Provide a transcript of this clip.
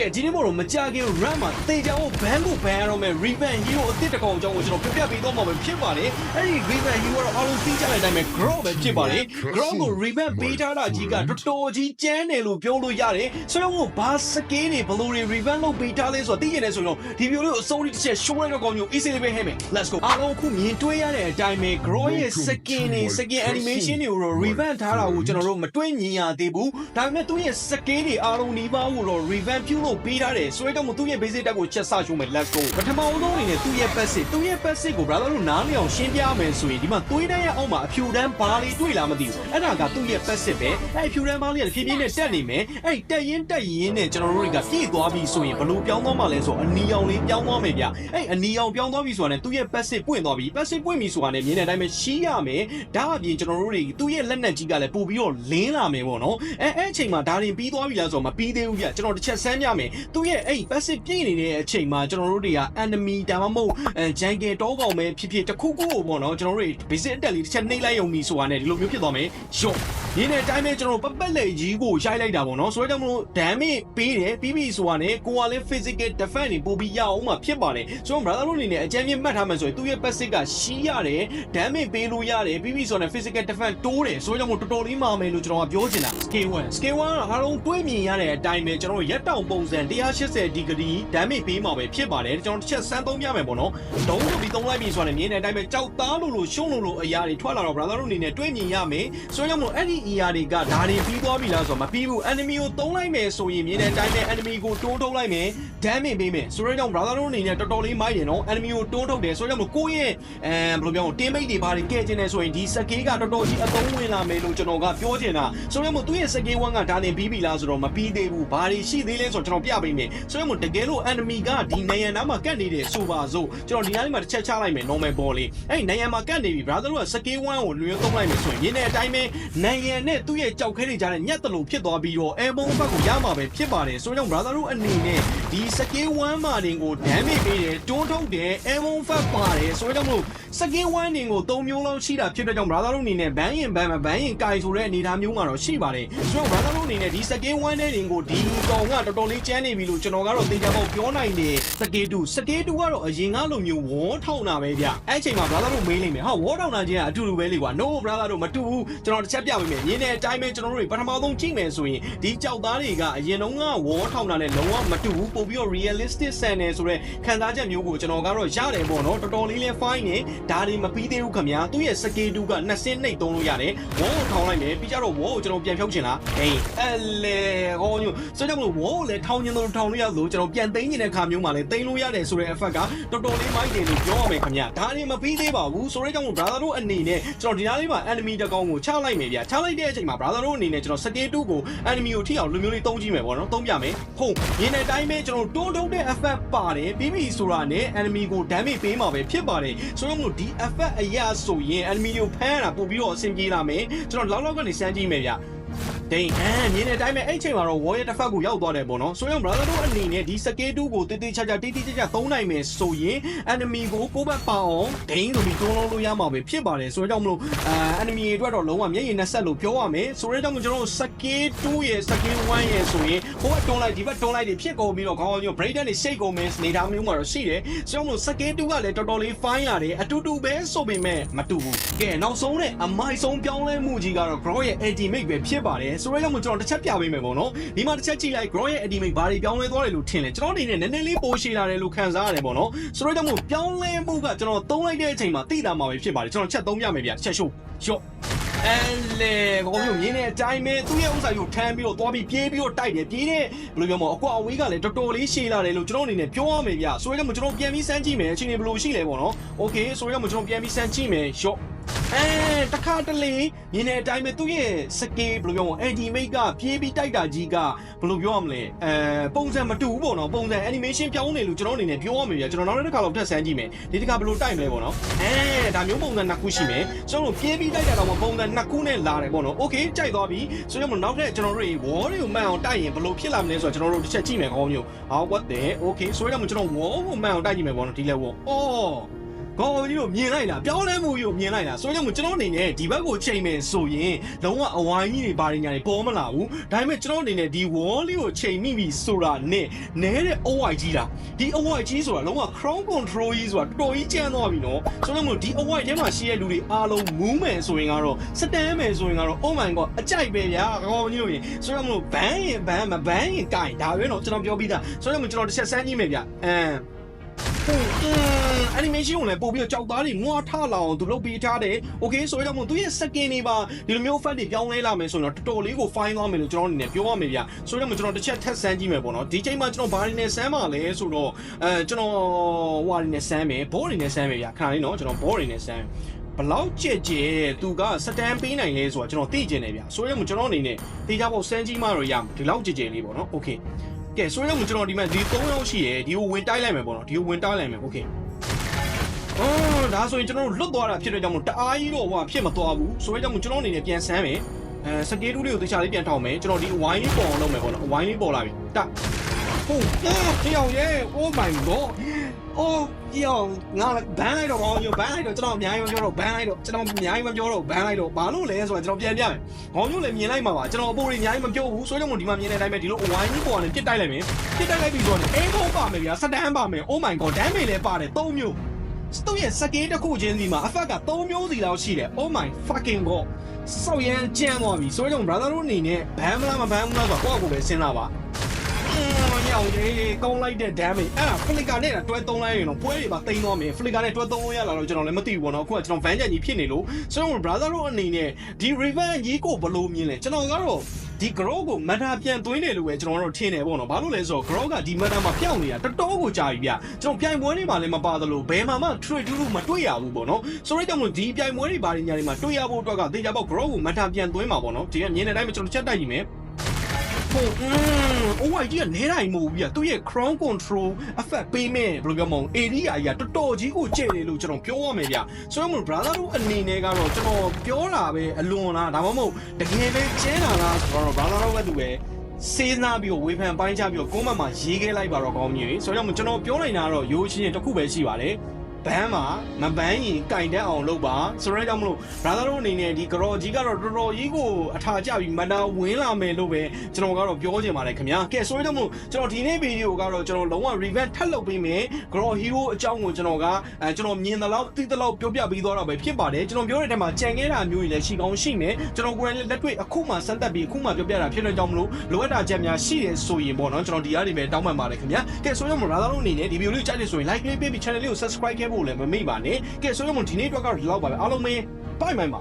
ကဲဒီနေ့မို့တော့မကြခင် run မှာတေချာကိုဘန်းကိုဘန်းရတော့မယ် revamp hero အစ်စ်တစ်ကောင်အကြောင်းကိုကျွန်တော်ပြပြပေးတော့မှာပဲဖြစ်ပါတယ်အဲ့ဒီ revamp hero ကတော့အားလုံးသိကြတဲ့အတိုင်းပဲ grow ပဲဖြစ်ပါတယ် grow ကို revamp ပေးထားတာကြီးကတော်တော်ကြီးကျန်းတယ်လို့ပြောလို့ရတယ်ဆိုတော့ဘာ skill တွေဘလို့တွေ revamp လုပ်ပေးထားလဲဆိုတော့သိကျင်နေဆိုရင်တော့ဒီ video လေးကိုအဆုံးထိတစ်ချက် show ရတော့ကောင်းမျိုး easy လေးပဲဟဲ့မယ် let's go အားလုံးအခုမြင်တွေ့ရတဲ့အတိုင်းပဲ grow ရဲ့ skin တွေ skin animation တွေကိုတော့ revamp ထားတာကိုကျွန်တော်တို့မတွေ့မြင်ရသေးဘူးဒါပေမဲ့သူ့ရဲ့ skill တွေအားလုံးဒီပါကိုတော့ revamp ပြုလုပ်ပေးထားတယ်ဆိုတော့မို့သူ့ရဲ့ basic တက်ကိုချက်ဆရှုံးမယ် let's go ပထမဦးဆုံးအနေနဲ့သူ့ရဲ့ passive သူ့ရဲ့ passive ကို brother တို့နားလည်အောင်ရှင်းပြမယ်ဆိုရင်ဒီမှာသွေးတန်းရဲ့အောက်မှာအဖြူတန်းဘာလေးတွေ့လားမသိဘူးအဲ့ဒါကသူ့ရဲ့ passive ပဲအဲ့အဖြူတန်းဘာလေးကဖြည်းဖြည်းနဲ့တက်နေမယ်အဲ့တက်ရင်တက်ရင်နဲ့ကျွန်တော်တို့တွေကပြည့်သွားပြီဆိုရင်ဘလို့ပြောင်းသွားမှလဲဆိုအနီရောင်လေးပြောင်းသွားမယ်ဗျအဲ့အနီရောင်ပြောင်းသွားပြီဆိုတာနဲ့သူ့ရဲ့ passive ပွင့်သွားပြီ passive ပွင့်ပြီဆိုတာနဲ့မြင်တဲ့အတိုင်းပဲရှီးရမယ်ဒါအပြင်ကျွန်တော်တို့တွေသူ့ရဲ့လက်နက်ကြီးကလည်းပို့ပြီးတော့လင်းလာမယ်ပေါ့နော်အဲ့အဲ့အချိန်မှာဒါရင်ပြီးသွားပြီလားဆိုတော့မပြီးသေးဘူးဗျကျွန်တော်တစ်ချက်ဆန်းပြမယ်သူ့ရဲ့အဲ့ passive ပြည့်နေတဲ့အချိန်မှာကျွန်တော်တို့တွေက enemy ဒါမှမဟုတ်အဲ jungle တောကောင်ပဲဖြစ်ဖြစ်တစ်ခုခုကိုပေါ့နော်ကျွန်တော်တို့တွေ basic အတက်လေးတစ်ချက်နှိမ့်လိုက်ရုံပြီဆိုတာနဲ့ဒီလိုမျိုးဖြစ်သွားမယ်ရော့ဒီနေ့အတိုင်းပဲကျွန်တော်တို့ပပတ်လက်ကြီးကိုရိုက်လိုက်တာပေါ့နော်ဆိုတော့ကြောင့်မလို့ damage ပေးတယ်ပြီးပြီဆိုတာနဲ့ကိုကလည်း physical defense တွေပို့ပြီးရအောင်မှာဖြစ်ပါတယ်ဆိုတော့ brother တို့အနေနဲ့အကြမ်းမြင့်မှတ်ထားမှဆိုရင်သူ့ရဲ့ passive ကရှီးရတယ် damage ပေးလို့ရတယ်ပြီးပြီဆိုတော့ physical defense တိုးတယ်ဆိုတော့ကြောင့်မလို့တော်တော်လေးမာမယ်လို့ကျွန်တော်ကပြောချင်တာ scale 1 scale 1ကအားလုံးတွေးမြင်ရတဲ့အတိုင်းပဲကျွန်တော်တို့ရက်တောင်ပုံစံ180 degree damage ပေးမှာပဲဖြစ်ပါတယ်ကျွန်တော်တစ်ချက်စမ်းသုံးပြမယ်ပေါ့နော်ဒုံးလို့ပြီးသုံးလိုက်ပြီဆိုတာနဲ့မြင်တဲ့အတိုင်းပဲကြောက်သားလို့လို့ရှုံးလို့လို့အရာတွေထွက်လာတော့ brother တို့အနေနဲ့တွေးမြင်ရမယ်ဆိုတော့ကြောင့်မလို့အဲ့ဒီအရာတွေကဒါတွေပြီးသွားပြီလားဆိုတော့မပြီးဘူး enemy ကိုသုံးလိုက်မယ်ဆိုရင်မြင်တဲ့အတိုင်းပဲ enemy ကိုတိုးထုတ်လိုက်မယ် damage ပေးမယ်ဆိုတော့ကြောင့် brother တို့အနေနဲ့တော်တော်လေးမိုက်တယ်နော် enemy ကိုတိုးထုတ်တယ်ဆိုတော့ကြောင့်မလို့ကိုယ့်ရဲ့အဲဘယ်လိုပြောအောင် teammate တွေဘာတွေကဲကျင်နေဆိုရင်ဒီ skill ကတော်တော်ကြီးအသုံးဝင်လာမယ်လို့ကျွန်တော်ကပြောချင်တာဆိုတော့မို့သူ့ရဲ့ skill 1ကဒါနေပြီးပြီလားဆိုတော့မပြီးသေးဘူးဘာတွေရှိသေးလဲဆိုတော့ကျွန်တော်ပြပေးမယ်ဆိုတော့မို့တကယ်လို့ enemy ကဒီနေရန်နားမှာကတ်နေတယ်ဆိုပါစို့ကျွန်တော်ဒီနားလေးမှာတစ်ချက်ချလိုက်မယ် normal ball လေးအဲ့နေရန်မှာကတ်နေပြီ brother တို့က skill 1ကိုလွှဲသုံးလိုက်မယ်ဆိုရင်ရင်းတဲ့အတိုင်းပဲနေရန်နဲ့သူ့ရဲ့ကြောက်ခဲတွေကြားနဲ့ညက်တလို့ဖြစ်သွားပြီးတော့ airborne ဘက်ကိုရမှာပဲဖြစ်ပါတယ်ဆိုတော့ brother တို့အနေနဲ့ဒီ skill 1မှာတင်ကို damage ပေးတယ်တွန်းထုတ်တယ် airborne ဘက်ပါတယ်ဆိုတော့မို့ skill 1တင်ကို3မျိုးလောက်ရှိတာဖြစ်တဲ့ကြောင့် brother တို့အနေနဲ့ဘန်းရင်ဘန်းမဘန်းရင်ကင်ဆိုတဲ့အနေအထားမျိုးမှာတော့ရှိပါတယ်ဆိုတော့ brother တို့အနေနဲ့ဒီ skill 1တဲ့တင်ကိုဒီကောင်ကတော်တော်လေးကျန်းနေပြီလို့ကျွန်တော်ကတော့သိကြပေါ့ပြောနိုင်တယ် skill 2 skill 2ကတော့အရင်ကလိုမျိုးဝေါထောင်တာပဲဗျအဲ့အချိန်မှာ brother တို့မေးလိမ့်မယ်ဟာဝေါထောင်တာချင်းကအတူတူပဲလေကွာ no brother တို့မတူဘူးကျွန်တော်တစ်ချက်ပြပေးမယ်ရင်းတဲ့အတိုင်းပဲကျွန်တော်တို့တွေပထမဆုံးကြည့်မယ်ဆိုရင်ဒီကြောက်သားတွေကအရင်တုန်းကဝေါထောင်တာနဲ့လုံးဝမတူဘူးပို့ပြီးတော့ realistic ဆန်တယ်ဆိုတော့ခံစားချက်မျိုးကိုကျွန်တော်ကတော့ရတယ်ပေါ့နော်တော်တော်လေးလဲ fine နေဒါတွေမပြီးသေးဘူးခင်ဗျာသူ့ရဲ့ skill 2ကနှစ်စင်းနှိပ်သုံးလို့ရတယ်ဝေါကိုထောင်လိုက်မယ်ပြီးကြတော့ဝေါကိုကျွန်တော်ပြန်ဖြုတ်ချင်လားဟေးအဲ့လေဟောညိုဆိုတော့မလို့ဝေါကိုလည်းထောင်ချင်လို့ထောင်လို့ရလို့ကျွန်တော်ပြန်သိမ်းနေတဲ့ခါမျိုးမှာလည်းသိမ်းလို့ရတယ်ဆိုတဲ့ effect ကတော်တော်လေးမိုက်တယ်လို့ပြောရမယ်ခင်ဗျာဒါတွေမပြီးသေးပါဘူးဆိုတော့ကြောင့် brother တို့အနေနဲ့ကျွန်တော်ဒီနားလေးမှာ enemy တကောင်ကိုချလိုက်မယ်ဗျာချလိုက်တဲ့အချိန်မှာ brother တို့အနေနဲ့ကျွန်တော် skill 2ကို enemy ကိုထိအောင်လူမျိုးလေးသုံးကြည့်မယ်ပေါ့နော်သုံးပြမယ်ဟုတ်ရင်းတဲ့အတိုင်းပဲကျွန်တော်တွန်းထုတ်တဲ့ effect ပါတယ်ပြီးပြီဆိုတာနဲ့ enemy ကို damage ပေးမှာပဲဖြစ်ပါတယ်ဆိုတော့မလို့ဒီ effect အရာဆိုရင် enemy ကိုဖမ်းရတာပို့ပြီးတော့အဆင်ပြေလာမယ်ကျွန်တော်လောက်လောက်ကနေစမ်းကြည့်မယ်ဗျာ ဒိန်အဲမြင်တဲ့အတိုင်းပဲအဲ့ချိန်မှာတော့ warrior တစ်ဖက်ကိုရောက်သွားတယ်ပေါ့နော်ဆိုရင် brother တို့အနေနဲ့ဒီ skill 2ကိုတေးသေးချာချာတိတိကျကျသုံးနိုင်မယ်ဆိုရင် enemy ကိုကိုယ့်ဘက်ပါအောင်ဒိန်ဆိုပြီးတွန်းလုံးလို့ရမှာပဲဖြစ်ပါတယ်ဆိုတော့ကြောင့်မလို့အာ enemy တွေအတွက်တော့လုံးဝမျက်ရည်နဲ့ဆက်လို့ပြောရမယ်ဆိုတော့ကြောင့်ကျွန်တော်တို့ skill 2ရဲ့ skill 1ရဲ့ဆိုရင်ဟိုကတွန်းလိုက်ဒီဘက်တွန်းလိုက်တွေဖြစ်ကုန်ပြီးတော့ခေါင်းကောင်မျိုး break down တွေ shake ကုန်မယ်နေတာမျိုးမှာတော့ရှိတယ်ဆိုတော့မလို့ skill 2ကလည်းတော်တော်လေး fine ရတယ်အတူတူပဲဆိုပေမဲ့မတူဘူးကဲနောက်ဆုံးနဲ့အမိုက်ဆုံးပြောင်းလဲမှုကြီးကတော့ grow ရဲ့ ultimate ပဲဖြစ်ပါတယ်ဆိုတော့ကြောင့်ကျွန်တော်တစ်ချက်ပြပေးမယ်ပေါ့နော်ဒီမှာတစ်ချက်ကြည့်လိုက် grow ရဲ့ ultimate ဘာတွေပြောင်းလဲသွားတယ်လို့ထင်လဲကျွန်တော်အနေနဲ့နည်းနည်းလေးပိုရှည်လာတယ်လို့ခံစားရတယ်ပေါ့နော်ဆိုတော့ကြောင့်မို့ပြောင်းလဲမှုကကျွန်တော်သုံးလိုက်တဲ့အချိန်မှာသိတာမှာပဲဖြစ်ပါတယ်ကျွန်တော်ချက်သုံးပြမယ်ဗျချက်ရှို့ရှော့အဲလေကောမျိုးမြင်းတဲ့အတိုင်းပဲသူ့ရဲ့ဥစ္စာကိုထမ်းပြီးတော့သွားပြီးပြေးပြီးတော့တိုက်တယ်ပြေးတဲ့ဘယ်လိုပြောမလဲအကွာအဝေးကလည်းတော်တော်လေးရှည်လာတယ်လို့ကျွန်တော်အနေနဲ့ပြောရမယ်ဗျဆိုတော့ကျွန်တော်ပြန်ပြီးစမ်းကြည့်မယ်အချိန်ဘယ်လိုရှိလဲပေါ့နော်โอเคဆိုတော့ကျွန်တော်ပြန်ပြီးစမ်းကြည့်မယ်ရှော့ အဲတခါတလေမြင်းတဲ့အတိုင်းပဲသူ့ရဲ့စကေးဘယ်လိုပြောမလဲ ultimate ကပြေးပြီးတိုက်တာကြီးကဘယ်လိုပြောရမလဲအဲပုံစံမတူဘူးပေါ့နော်ပုံစံ animation ပြောင်းနေလို့ကျွန်တော်အနေနဲ့ပြောရမယ်ဗျကျွန်တော်နောက်တစ်ခါတော့ထပ်ဆန်းကြည့်မယ်ဒီတစ်ခါဘယ်လိုတိုက်မလဲပေါ့နော်အဲဒါမျိုးပုံစံနှစ်ခုရှိမယ်ကျွန်တော်ပြေးပြီးတိုက်တာတော့ပုံစံနှစ်ခုနဲ့လာတယ်ပေါ့နော် okay ကြိုက်သွားပြီဆိုတော့နောက်ထပ်ကျွန်တော်တို့ wall တွေကိုမှန်အောင်တိုက်ရင်ဘယ်လိုဖြစ်လာမလဲဆိုတော့ကျွန်တော်တို့တစ်ချက်ကြည့်မယ်ခေါင်းမျိုးဟာ what the okay ဆိုတော့ကျွန်တော် wall ကိုမှန်အောင်တိုက်ကြည့်မယ်ပေါ့နော်ဒီ level အော် ခေါင်းကြီးတို့မြင်လိုက်လားပြောင်းလဲမှုကြီးကိုမြင်လိုက်လားဆိုတော့ကျွန်တော်အနေနဲ့ဒီဘက်ကိုချိန်မယ်ဆိုရင်လုံးဝအဝိုင်းကြီးတွေဘာတွေညာတွေပေါ်မလာဘူးဒါပေမဲ့ကျွန်တော်အနေနဲ့ဒီ wall လေးကိုချိန်မိပြီဆိုတာနဲ့နဲတဲ့ OI ကြီးလားဒီ OI ကြီးဆိုတာလုံးဝ crown control ကြီးဆိုတာတော်တော်ကြီးကျန်းသွားပြီနော်ဆိုတော့မို့ဒီ OI ထဲမှာရှိတဲ့လူတွေအားလုံး movement ဆိုရင်ကတော့စတန်မယ်ဆိုရင်ကတော့ oh my god အကြိုက်ပဲဗျာခေါင်းကြီးတို့ရင်ဆိုတော့မို့ဘန်းရင်ဘန်းမဘန်းရင်ကင်ဒါပဲနော်ကျွန်တော်ပြောပြီးသားဆိုတော့မို့ကျွန်တော်တစ်ချက်စမ်းကြည့်မယ်ဗျအမ်ဟုတ်အင်း animation ကိုလည်းပို့ပြီးတော့ကြောက်သားတွေငွားထလာအောင်သူလုပ်ပေးထားတယ်။ Okay ဆိုတော့မို့သူရဲ့ second တွေပါဒီလိုမျိုး fact တွေပြောင်းလဲလာမယ်ဆိုရင်တော့တော်တော်လေးကို fine သွားမယ်လို့ကျွန်တော်အနေနဲ့ပြောရမယ်ဗျ။ဆိုတော့မို့ကျွန်တော်တစ်ချက်ထပ်ဆန်းကြည့်မယ်ပေါ့နော်။ဒီချိန်မှာကျွန်တော်ဘာတွေနဲ့ဆန်းပါလဲဆိုတော့အဲကျွန်တော်ဟွာတွေနဲ့ဆန်းမယ်။ ball တွေနဲ့ဆန်းမယ်ဗျ။ခဏလေးနော်ကျွန်တော် ball တွေနဲ့ဆန်းဘလောက်ကြက်ကြဲသူကစတန်ပေးနိုင်လဲဆိုတာကျွန်တော်သိကျင်တယ်ဗျ။ဆိုတော့မို့ကျွန်တော်အနေနဲ့တေချာပေါ့စမ်းကြည့်မှတော့ရမှာဒီလောက်ကြက်ကြဲလေးပေါ့နော်။ Okay ကဲဆိုတော့ကျွန်တော်ဒီမှာဒီ3ယောက်ရှိရယ်ဒီကိုဝင်တိုက်လိုက်မယ်ပေါ့နော်ဒီကိုဝင်တိုက်လိုက်မယ်โอเค အော်ဒါဆိုရင်ကျွန်တော်တို့လွတ်သွားတာဖြစ်တဲ့ကြောင့်မို့တအားကြီးတော့ဟိုဖြစ်မသွားဘူးဆိုတော့ကြောင့်မို့ကျွန်တော်အနေနဲ့ပြန်ဆန်းမယ်အဲစကေးတူးလေးကိုတခြားလေးပြန်ထောက်မယ်ကျွန်တော်ဒီဝိုင်းလေးပေါ်အောင်လုပ်မယ်ပေါ့နော်ဝိုင်းလေးပေါ်လာပြီတဟုတ်အော်တယောက်ရဲ့ oh my god အော်ယောငါဘန်းလိုက်တော့ဘောယောဘန်းလိုက်တော့ကျွန်တော်အများကြီးမပြောတော့ဘန်းလိုက်တော့ကျွန်တော်အများကြီးမပြောတော့ဘန်းလိုက်တော့ဘာလို့လဲဆိုတော့ကျွန်တော်ပြန်ပြမယ်။ခေါင်းမျိုးလည်းမြင်လိုက်မှာပါကျွန်တော်အပေါ်တွေအများကြီးမပြောဘူးဆိုတော့ဒီမှာမြင်တဲ့အတိုင်းပဲဒီလိုအဝိုင်းကြီးပေါ်ကနေပြစ်တိုက်လိုက်မယ်။ပြစ်တိုက်လိုက်ပြီးတော့အေးဖို့ပါမယ်ဗျာစတန်ပါမယ်။ Oh my god ဒမ်းမေလည်းပါတယ်၃မျိုး။ စတူရဲ့စကေးတစ်ခုချင်းစီမှာအဖက်က၃မျိုးစီလောက်ရှိတယ်။ Oh my fucking god စောက်ရမ်းကြမ်းသွားပြီဆိုတော့ brother တို့အနေနဲ့ဘန်းမလားမဘန်းဘူးလားဆိုတော့ကိုယ့်အကိုပဲစဉ်းစားပါ။ ညောင်ကြီးကောင်းလိုက်တဲ့ damage အဲ့ဒါ flicker နဲ့တွဲသုံးလိုက်ရင်တော့ပွဲတွေပါတိန်းသွားမယ် flicker နဲ့တွဲသုံးလို့ရလာတော့ကျွန်တော်လည်းမသိဘူးပေါ့နော်အခုကကျွန်တော် van ကြီးဖြစ်နေလို့ဆိုတော့ brother တို့အနေနဲ့ဒီ revenge ကြီးကိုဘယ်လိုမြင်လဲကျွန်တော်ကတော့ဒီ grow ကို meta ပြန်သွင်းတယ်လို့ပဲကျွန်တော်တို့ထင်တယ်ပေါ့နော်ဘာလို့လဲဆိုတော့ grow ကဒီ meta မှာပျောက်နေတာတော်တော်ကိုကြာပြီဗျကျွန်တော်ပြိုင်ပွဲတွေမှာလည်းမပါသလိုဘယ်မှာမှ trade တူးလို့မတွေ့ရဘူးပေါ့နော်ဆိုတော့ကြောင့်မို့ဒီပြိုင်ပွဲတွေဘာတွေညာတွေမှာတွေ့ရဖို့အတွက်ကတေချာပေါ့ grow ကို meta ပြန်သွင်းမှာပေါ့နော်ဒီကမြင်တဲ့အတိုင်းပဲကျွန်တော်ချက်တိုက်ကြည့်မယ် ဟုတ်อืม OI ကြီးကနေတိုင်းမဟုတ်ဘူးပြသူရဲ့ crown control effect ပေးမဲ့ဘယ်လိုပြောမလဲ area ကြီးကတော်တော်ကြီးကိုကျဲတယ်လို့ကျွန်တော်ပြောရမယ်ဗျဆိုတော့ brother တို့အနေနဲ့ကတော့ကျွန်တော်ပြောတာပဲအလွန်လားဒါမှမဟုတ်တကယ်ပဲကျဲတာလားဆိုတော့ brother တို့ကသူပဲစေးနာပြီးတော့ဝေဖန်ပိုင်းချပြီးတော့ကွန်မန့်မှာရေးခဲ့လိုက်ပါတော့ကောင်းမြင်ဆိုတော့ကျွန်တော်ပြောနိုင်တာကတော့ရိုးချင်းတစ်ခုပဲရှိပါတယ် ဘန်းမှာမဘန်းရင်ကင်တက်အောင်လုပ်ပါဆိုတော့ကြောင့်မလို့ brother တို့အနေနဲ့ဒီ grow ကြီးကတော့တော်တော်ကြီးကိုအထာကျပြီးမနာဝင်လာမယ်လို့ပဲကျွန်တော်ကတော့ပြောချင်ပါတယ်ခင်ဗျာကဲဆိုတော့မို့ကျွန်တော်ဒီနေ့ဗီဒီယိုကတော့ကျွန်တော်လုံးဝ revenge ထပ်လုပ်ပေးမယ် grow hero အကြောင်းကိုကျွန်တော်ကအဲကျွန်တော်မြင်သလောက်သိသလောက်ပြောပြပေးသွားတာပဲဖြစ်ပါတယ်ကျွန်တော်ပြောတဲ့အထက်မှာကြံခဲ့တာမျိုးတွေလည်းရှိကောင်းရှိမယ်ကျွန်တော်ကိုယ်တိုင်လည်းလက်တွေ့အခုမှစမ်းသပ်ပြီးအခုမှပြောပြတာဖြစ်တဲ့ကြောင့်မလို့လိုအပ်တာချက်များရှိတယ်ဆိုရင်ပေါ့နော်ကျွန်တော်ဒီအားတွေပဲတောင်းပန်ပါတယ်ခင်ဗျာကဲဆိုတော့မို့ brother တို့အနေနဲ့ဒီဗီဒီယိုလေးကြိုက်တယ်ဆိုရင် like လေးပေးပြီး channel လေးကို subscribe ခဲ့ဖို့လည်းမမေ့ပါနဲ့ကဲဆိုတော့မို့ဒီနေ့အတွက်ကတော့ဒီလောက်ပါပဲအားလုံးပဲ bye bye ပါ